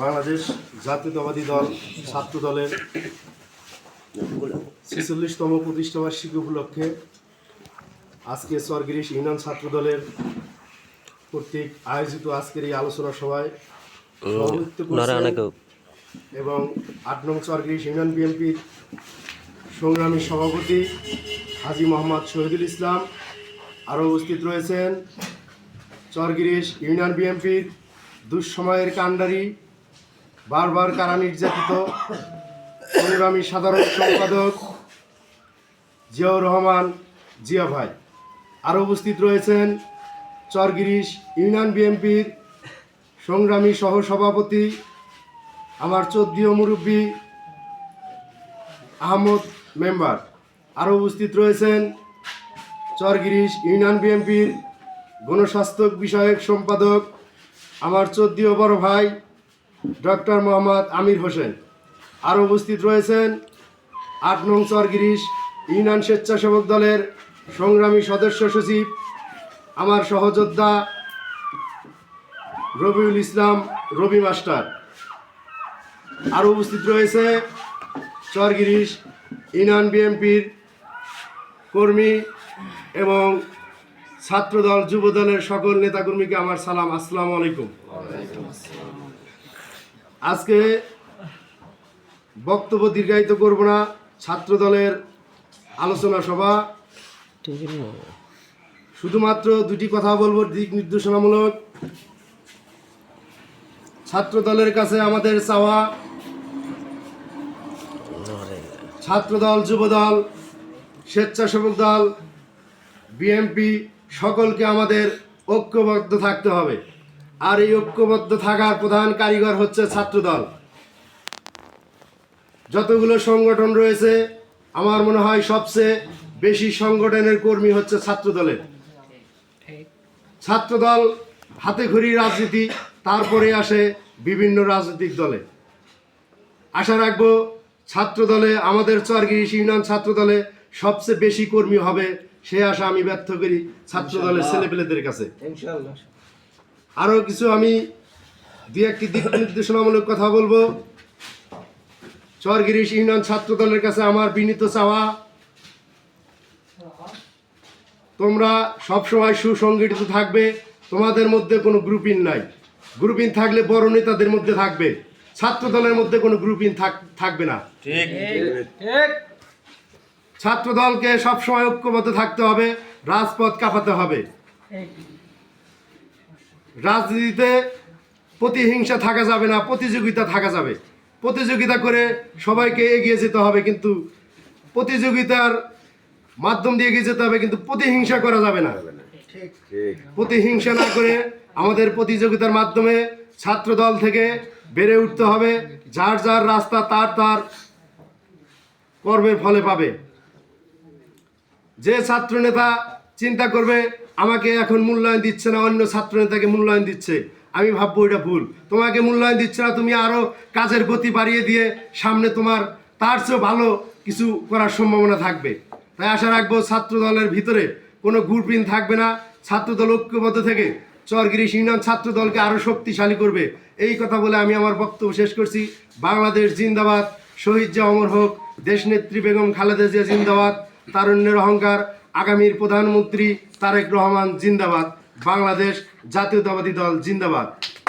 বাংলাদেশ জাতীয়তাবাদী দল ছাত্র দলের ছেচল্লিশতম প্রতিষ্ঠাবার্ষিকী উপলক্ষে আজকে স্বর্গিরিশ ইউনিয়ন ছাত্র দলের কর্তৃক আয়োজিত আজকের এই আলোচনা সভায় এবং আট নং স্বর্গিরিশ ইউনিয়ন বিএনপির সংগ্রামী সভাপতি হাজি মোহাম্মদ শহীদুল ইসলাম আরও উপস্থিত রয়েছেন। চরগিরিশ ইউনিয়ন বিএনপির দুঃসময়ের কাণ্ডারি বারবার কারা নির্যাতিত সংগ্রামী সাধারণ সম্পাদক জিয়াউর রহমান জিয়া ভাই। আরও উপস্থিত রয়েছেন চরগিরিশ ইউনিয়ন বিএনপির সংগ্রামী সহসভাপতি, আমার চোদ্দীয় মুরব্বী আহমদ মেম্বার। আরও উপস্থিত রয়েছেন চরগিরিশ ইউনিয়ন বিএনপির গণস্বাস্থ্য বিষয়ক সম্পাদক, আমার চোদ্দীয় বড় ভাই ডক্টর মোহাম্মদ আমির হোসেন। আরও উপস্থিত রয়েছেন আট নং চরগিরিশ ইউনিয়ন স্বেচ্ছাসেবক দলের সংগ্রামী সদস্য সচিব, আমার সহযোদ্ধা রবিউল ইসলাম রবি মাস্টার। আরও উপস্থিত রয়েছে চরগিরিশ ইউনিয়ন বিএনপির কর্মী এবং ছাত্রদল যুবদলের সকল নেতাকর্মীকে আমার সালাম। আসসালামু আলাইকুম। আজকে বক্তব্য দীর্ঘায়িত করব না। ছাত্রদলের আলোচনা সভা। শুধুমাত্র দুটি কথা বলব, দিক নির্দেশনামূলক। ছাত্র দলের কাছে আমাদের চাওয়া, ছাত্রদল, যুবদল, স্বেচ্ছাসেবক দল বিএমপি সকলকে আমাদের ঐক্যবদ্ধ থাকতে হবে। আর এই ঐক্যবদ্ধ থাকার প্রধান কারিগর হচ্ছে ছাত্রদল। যতগুলো সংগঠন রয়েছে আমার মনে হয় সবচেয়ে বেশি সংগঠনের কর্মী হচ্ছে ছাত্রদলের। ছাত্রদল হাতে খড়ি রাজনীতি তারপরে আসে বিভিন্ন রাজনৈতিক দলে। আশা রাখব ছাত্র দলে আমাদের চরগিরিশ ইউনিয়ন ছাত্র দলে সবচেয়ে বেশি কর্মী হবে সে আশা আমি ব্যর্থ করি ছাত্র দলের ছেলেপেলেদের কাছে। আরও কিছু আমি দু একটি দিক নির্দেশনামূলক কথা বলব। চরগিরিশ ইউনিয়ন ছাত্র দলের কাছে আমার বিনীত চাওয়া তোমরা সবসময় সুসংগঠিত থাকবে তোমাদের মধ্যে কোনো গ্রুপিং নাই। গ্রুপিং থাকলে বড় নেতাদের মধ্যে থাকবে ছাত্র দলের মধ্যে কোনো গ্রুপিং থাকবে না। ছাত্র দলকে সবসময় ঐক্যবদ্ধ থাকতে হবে রাজপথ কাঁপাতে হবে। রাজনীতিতে প্রতিহিংসা থাকা যাবে না প্রতিযোগিতা থাকা যাবে। প্রতিযোগিতা করে সবাইকে এগিয়ে যেতে হবে কিন্তু প্রতিযোগিতার মাধ্যম দিয়ে এগিয়ে যেতে হবে কিন্তু প্রতিহিংসা করা যাবে না। প্রতিহিংসা না করে আমাদের প্রতিযোগিতার মাধ্যমে ছাত্র দল থেকে বেড়ে উঠতে হবে যার যার রাস্তা তার তার কর্মের ফলে পাবে। যে ছাত্র নেতা চিন্তা করবে আমাকে এখন মূল্যায়ন দিচ্ছে না, অন্য ছাত্র নেতাকে মূল্যায়ন দিচ্ছে। আমি ভাববো এটা ভুল। তোমাকে মূল্যায়ন দিচ্ছে না, তুমি আরও কাজের গতি বাড়িয়ে দিয়ে সামনে তোমার, তার চেয়েও ভালো কিছু করার সম্ভাবনা থাকবে। তাই আশা রাখব ছাত্র দলের ভিতরে কোনো গ্রুপিং থাকবে না। ছাত্র দল ঐক্যবদ্ধ থেকে চরগিরি ইউনিয়ন ছাত্র দলকে আরও শক্তিশালী করবে। এই কথা বলে আমি আমার বক্তব্য শেষ করছি। বাংলাদেশ জিন্দাবাদ। শহীদ জিয়া অমর হোক, দেশনেত্রী বেগম খালেদা জিয়া জিন্দাবাদ। তারুণ্যের অহংকার আগামীর প্রধানমন্ত্রী তারেক রহমান জিন্দাবাদ বাংলাদেশ জাতীয়তাবাদী দল জিন্দাবাদ।